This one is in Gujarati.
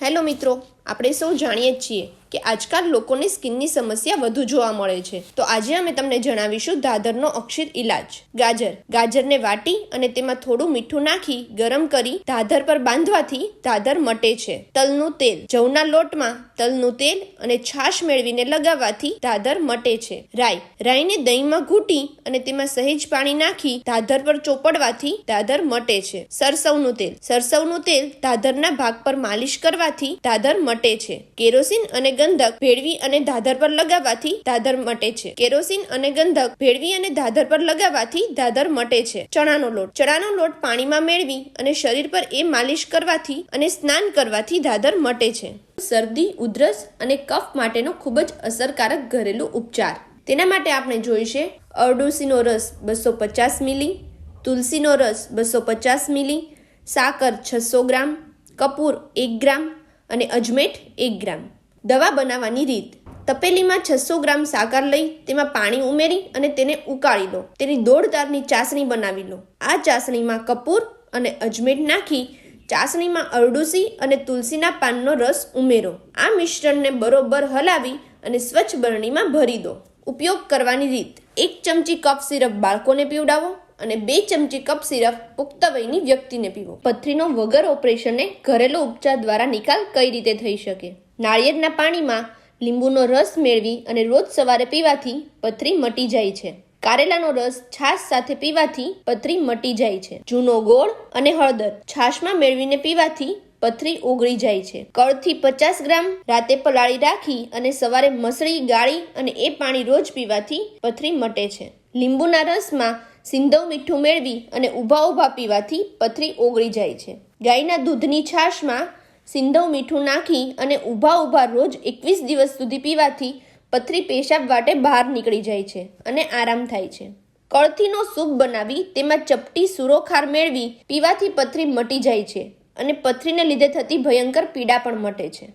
હેલો મિત્રો. આપણે સૌ જાણીએ જ છીએ કે આજકાલ લોકોને સ્કિનની સમસ્યા વધુ જોવા મળે છે. તો આજે અમે તમને જણાવીશું દાદરનો અક્ષર ઇલાજ ગાજર. ગાજરને વાટી અને તેમાં થોડું મીઠું નાખી ગરમ કરી દાદર પર બાંધવાથી દાદર મટે છે. તલનું તેલ. જવના લોટમાં તલનું તેલ અને છાશ મેળવીને લગાવવાથી દાદર મટે છે. રાઈ. રાઈને દહીંમાં ઘૂંટી અને તેમાં સહેજ પાણી નાખી દાદર પર ચોપડવાથી દાદર મટે છે. સરસવનું તેલ. સરસવનું તેલ દાદરના ભાગ પર માલિશ કરવાથી દાદર મટે છે. કેરોસીન અને ગંધક ભેળવી અને ધાધર પર લગાવવાથી ધાધર મટે છે. કેરોસીન અને ગંધક ભેળવી અને ધાધર પર લગાવવાથી ધાધર મટે છે. ચણાનો લોટ. ચણાનો લોટ પાણીમાં મેળવી અને શરીર પર એ માલિશ કરવાથી અને સ્નાન કરવાથી ધાધર મટે છે. શરદી, ઉધરસ અને કફ માટેનો ખૂબ જ અસરકારક ઘરેલું ઉપચાર. તેના માટે આપણે જોઈશે અરડુસીનો રસ બસો પચાસ મિલી, તુલસીનો રસ બસો પચાસ મિલી, સાકર છસો ગ્રામ, કપૂર એક ગ્રામ અને અજમેટ એક ગ્રામ. દવા બનાવવાની રીત. તપેલીમાં છસો ગ્રામ સાકર લઈ તેમાં પાણી ઉમેરી અને તેને ઉકાળી લો. તેની દોઢ તારની ચાસણી બનાવી લો. આ ચાસણીમાં કપૂર અને અજમેટ નાખી ચાસણીમાં અરડુસી અને તુલસીના પાનનો રસ ઉમેરો. આ મિશ્રણને બરોબર હલાવી અને સ્વચ્છ બરણીમાં ભરી દો. ઉપયોગ કરવાની રીત. એક ચમચી કફ સિરપ બાળકોને પીવડાવો. અને બે ચમચી કપ સિરપ પુખ્ત વયની વ્યક્તિને પીવો. પથરીનો વગર ઓપરેશને ઘરેલું ઉપચાર દ્વારા નિકાલ કઈ રીતે થઈ શકે? નાળિયેરના પાણીમાં લીંબુનો રસ મેળવી અને રોજ સવારે પીવાથી પથરી મટી જાય છે. કારેલાનો રસ છાશ સાથે પીવાથી પથરી મટી જાય છે. જૂનો ગોળ અને હળદર છાશમાં મેળવીને પીવાથી પથરી ઓગળી જાય છે. કળથી પચાસ ગ્રામ રાતે પલાળી રાખી અને સવારે મસળી, ગાળી અને એ પાણી રોજ પીવાથી પથરી મટે છે. લીંબુના રસમાં સિંધવ મીઠું મેળવી અને ઊભા ઊભા પીવાથી પથરી ઓગળી જાય છે. ગાયના દૂધની છાશમાં સિંધવ મીઠું નાખી અને ઊભા ઊભા રોજ એકવીસ દિવસ સુધી પીવાથી પથરી પેશાબ વાટે બહાર નીકળી જાય છે અને આરામ થાય છે. કળથીનો સૂપ બનાવી તેમાં ચપટી સુરોખાર મેળવી પીવાથી પથરી મટી જાય છે અને પથરીને લીધે થતી ભયંકર પીડા પણ મટે છે.